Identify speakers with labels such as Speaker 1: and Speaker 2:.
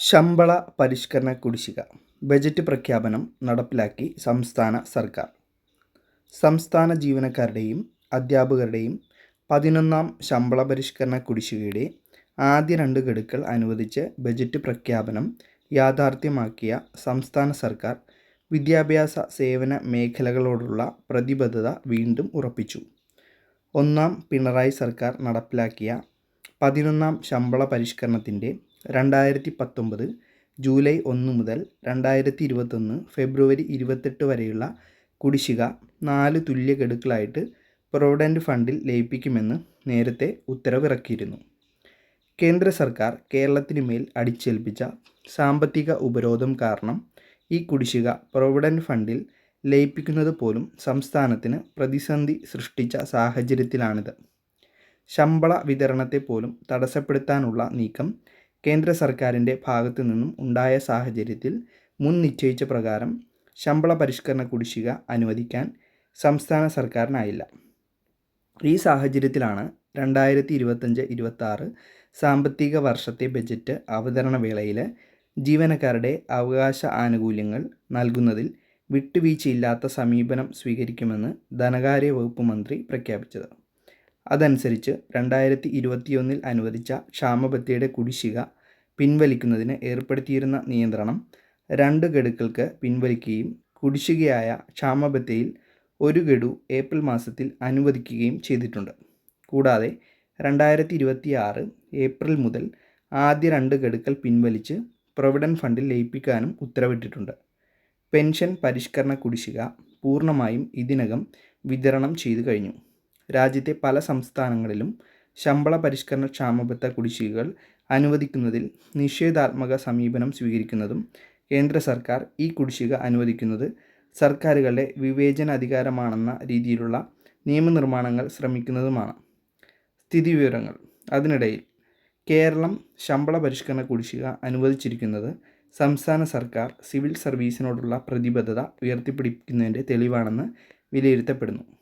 Speaker 1: ശമ്പള പരിഷ്കരണ കുടിശ്ശിക ബജറ്റ് പ്രഖ്യാപനം നടപ്പിലാക്കി സംസ്ഥാന സർക്കാർ. സംസ്ഥാന ജീവനക്കാരുടെയും അധ്യാപകരുടെയും പതിനൊന്നാം ശമ്പള പരിഷ്കരണ കുടിശ്ശികയുടെ ആദ്യ രണ്ട് ഗഡുക്കൾ അനുവദിച്ച് ബജറ്റ് പ്രഖ്യാപനം യാഥാർത്ഥ്യമാക്കിയ സംസ്ഥാന സർക്കാർ വിദ്യാഭ്യാസ സേവന മേഖലകളോടുള്ള പ്രതിബദ്ധത വീണ്ടും ഉറപ്പിച്ചു. ഒന്നാം പിണറായി സർക്കാർ നടപ്പിലാക്കിയ പതിനൊന്നാം ശമ്പള പരിഷ്കരണത്തിന്റെ രണ്ടായിരത്തി പത്തൊമ്പത് ജൂലൈ ഒന്ന് മുതൽ രണ്ടായിരത്തി ഇരുപത്തൊന്ന് ഫെബ്രുവരി ഇരുപത്തെട്ട് വരെയുള്ള കുടിശ്ശിക നാല് തുല്യ ഗഡുക്കളായിട്ട് പ്രൊവിഡന്റ് ഫണ്ടിൽ ലയിപ്പിക്കുമെന്ന് നേരത്തെ ഉത്തരവിറക്കിയിരുന്നു. കേന്ദ്ര സർക്കാർ കേരളത്തിന് മേൽ അടിച്ചേൽപ്പിച്ച സാമ്പത്തിക ഉപരോധം കാരണം ഈ കുടിശ്ശിക പ്രൊവിഡന്റ് ഫണ്ടിൽ ലയിപ്പിക്കുന്നത് പോലും സംസ്ഥാനത്തിന് പ്രതിസന്ധി സൃഷ്ടിച്ച സാഹചര്യത്തിലാണിത്. ശമ്പള വിതരണത്തെ പോലും തടസ്സപ്പെടുത്താനുള്ള നീക്കം കേന്ദ്ര സർക്കാരിന്റെ ഭാഗത്തു നിന്നും ഉണ്ടായ സാഹചര്യത്തിൽ മുൻ നിശ്ചയിച്ച പ്രകാരം ശമ്പള പരിഷ്കരണ കുടിശ്ശിക അനുവദിക്കാൻ സംസ്ഥാന സർക്കാരിനായില്ല. ഈ സാഹചര്യത്തിലാണ് രണ്ടായിരത്തി ഇരുപത്തഞ്ച് ഇരുപത്താറ് സാമ്പത്തിക വർഷത്തെ ബജറ്റ് അവതരണ വേളയിൽ ജീവനക്കാരുടെ അവകാശ ആനുകൂല്യങ്ങൾ നൽകുന്നതിൽ വിട്ടുവീഴ്ചയില്ലാത്ത സമീപനം സ്വീകരിക്കുമെന്ന് ധനകാര്യ വകുപ്പ് മന്ത്രി പ്രഖ്യാപിച്ചത്. അതനുസരിച്ച് രണ്ടായിരത്തി ഇരുപത്തിയൊന്നിൽ അനുവദിച്ച ക്ഷാമബത്തിയുടെ കുടിശ്ശിക പിൻവലിക്കുന്നതിന് ഏർപ്പെടുത്തിയിരുന്ന നിയന്ത്രണം രണ്ട് ഗഡുക്കൾക്ക് പിൻവലിക്കുകയും കുടിശ്ശികയായ ക്ഷാമബത്തയിൽ ഒരു ഗഡു ഏപ്രിൽ മാസത്തിൽ അനുവദിക്കുകയും ചെയ്തിട്ടുണ്ട്. കൂടാതെ രണ്ടായിരത്തി ഇരുപത്തി ആറ് ഏപ്രിൽ മുതൽ ആദ്യ രണ്ട് ഗഡുക്കൾ പിൻവലിച്ച് പ്രൊവിഡന്റ് ഫണ്ടിൽ ലയിപ്പിക്കാനും ഉത്തരവിട്ടിട്ടുണ്ട്. പെൻഷൻ പരിഷ്കരണ കുടിശ്ശിക പൂർണമായും ഇതിനകം വിതരണം ചെയ്തു കഴിഞ്ഞു. രാജ്യത്തെ പല സംസ്ഥാനങ്ങളിലും ശമ്പള പരിഷ്കരണ ക്ഷാമബത്ത കുടിശ്ശികകൾ അനുവദിക്കുന്നതിൽ നിഷേധാത്മക സമീപനം സ്വീകരിക്കുന്നതും കേന്ദ്ര സർക്കാർ ഈ കുടിശ്ശിക അനുവദിക്കുന്നത് സർക്കാരുകളുടെ വിവേചനാധികാരമാണെന്ന രീതിയിലുള്ള നിയമനിർമ്മാണങ്ങൾ ശ്രമിക്കുന്നതുമാണ്. സ്ഥിതിവിവരങ്ങൾ. അതിനിടയിൽ കേരളം ശമ്പള പരിഷ്കരണ കുടിശ്ശിക അനുവദിച്ചിരിക്കുന്നത് സംസ്ഥാന സർക്കാർ സിവിൽ സർവീസിനോടുള്ള പ്രതിബദ്ധത ഉയർത്തിപ്പിടിക്കുന്നതിന്റെ തെളിവാണെന്ന് വിലയിരുത്തപ്പെടുന്നു.